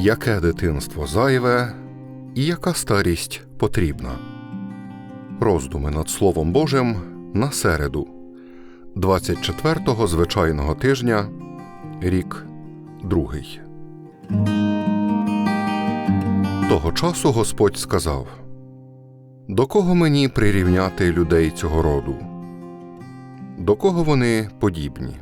Яке дитинство зайве і яка старість потрібна? Роздуми над Словом Божим на середу, 24-го звичайного тижня, рік другий. Того часу Господь сказав: До кого мені прирівняти людей цього роду? До кого вони подібні?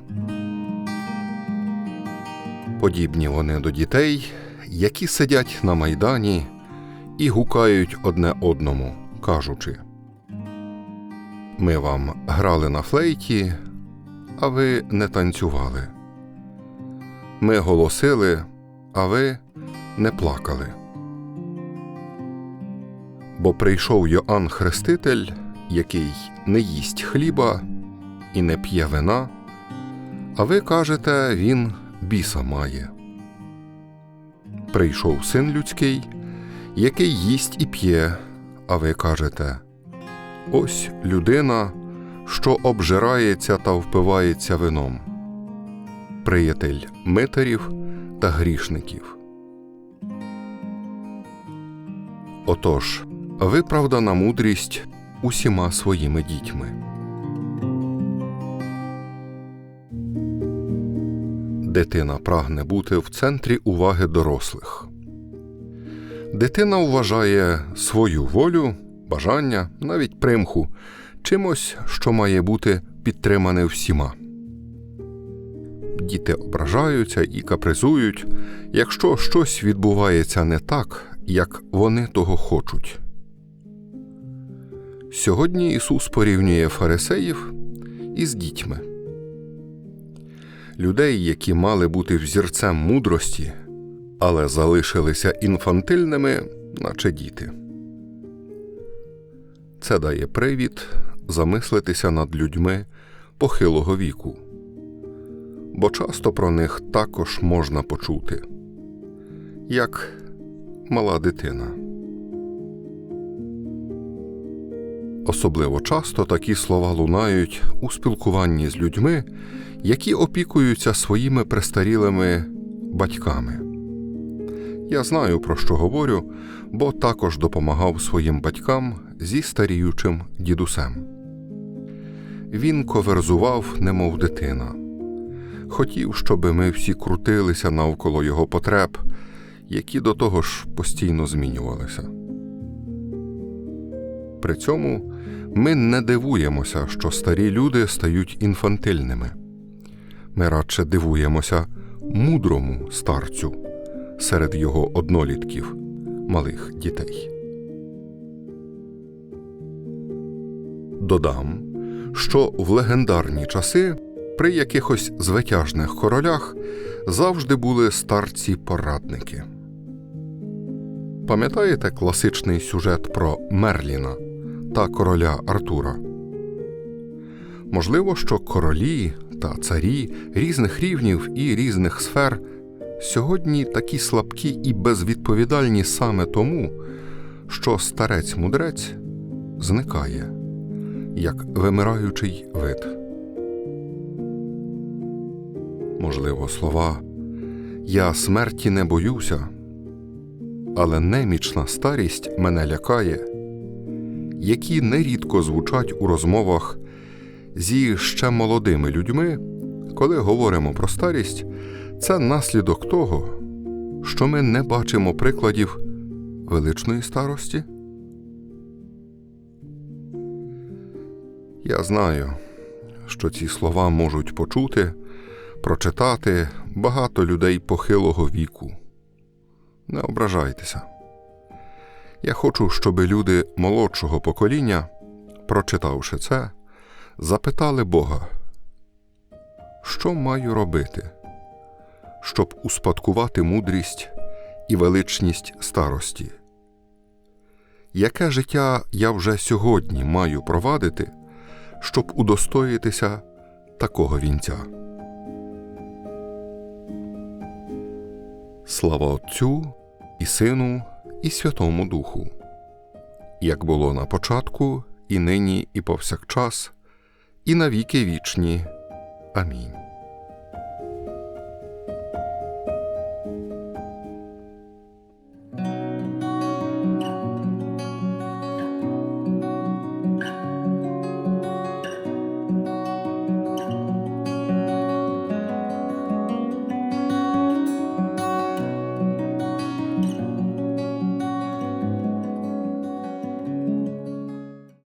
Подібні вони до дітей, які сидять на майдані і гукають одне одному, кажучи: Ми вам грали на флейті, а ви не танцювали. Ми голосили, а ви не плакали. Бо прийшов Йоанн Хреститель, який не їсть хліба і не п'є вина, а ви кажете, він біса має. Прийшов син людський, який їсть і п'є, а ви кажете ось людина, що обжирається та впивається вином, приятель митарів та грішників. Отож, виправдана мудрість усіма своїми дітьми. Дитина прагне бути в центрі уваги дорослих. Дитина вважає свою волю, бажання, навіть примху чимось, що має бути підтримане всіма. Діти ображаються і капризують, якщо щось відбувається не так, як вони того хочуть. Сьогодні Ісус порівнює фарисеїв із дітьми людей, які мали бути взірцем мудрості, але залишилися інфантильними, наче діти. Це дає привід замислитися над людьми похилого віку, бо часто про них також можна почути, як мала дитина. Особливо часто такі слова лунають у спілкуванні з людьми, які опікуються своїми престарілими батьками. Я знаю, про що говорю, бо також допомагав своїм батькам зі старіючим дідусем. Він коверзував, немов дитина, хотів, щоби ми всі крутилися навколо його потреб, які до того ж постійно змінювалися. При цьому ми не дивуємося, що старі люди стають інфантильними. Ми радше дивуємося мудрому старцю серед його однолітків, малих дітей. Додам, що в легендарні часи при якихось звитяжних королях завжди були старці-порадники. Пам'ятаєте класичний сюжет про Мерліна та короля Артура? Можливо, що королі та царі різних рівнів і різних сфер сьогодні такі слабкі і безвідповідальні саме тому, що старець мудрець зникає, як вимираючий вид. Можливо, слова Я смерті не боюся, але немічна старість мене лякає, які нерідко звучать у розмовах зі ще молодими людьми, коли говоримо про старість, це наслідок того, що ми не бачимо прикладів величної старості. Я знаю, що ці слова можуть почути, прочитати багато людей похилого віку. Не ображайтеся. Я хочу, щоб люди молодшого покоління, прочитавши це, запитали Бога, що маю робити, щоб успадкувати мудрість і величність старості? Яке життя я вже сьогодні маю провадити, щоб удостоїтися такого вінця? Слава Отцю і Сину, і Святому Духу, як було на початку, і нині, і повсякчас, і навіки вічні. Амінь.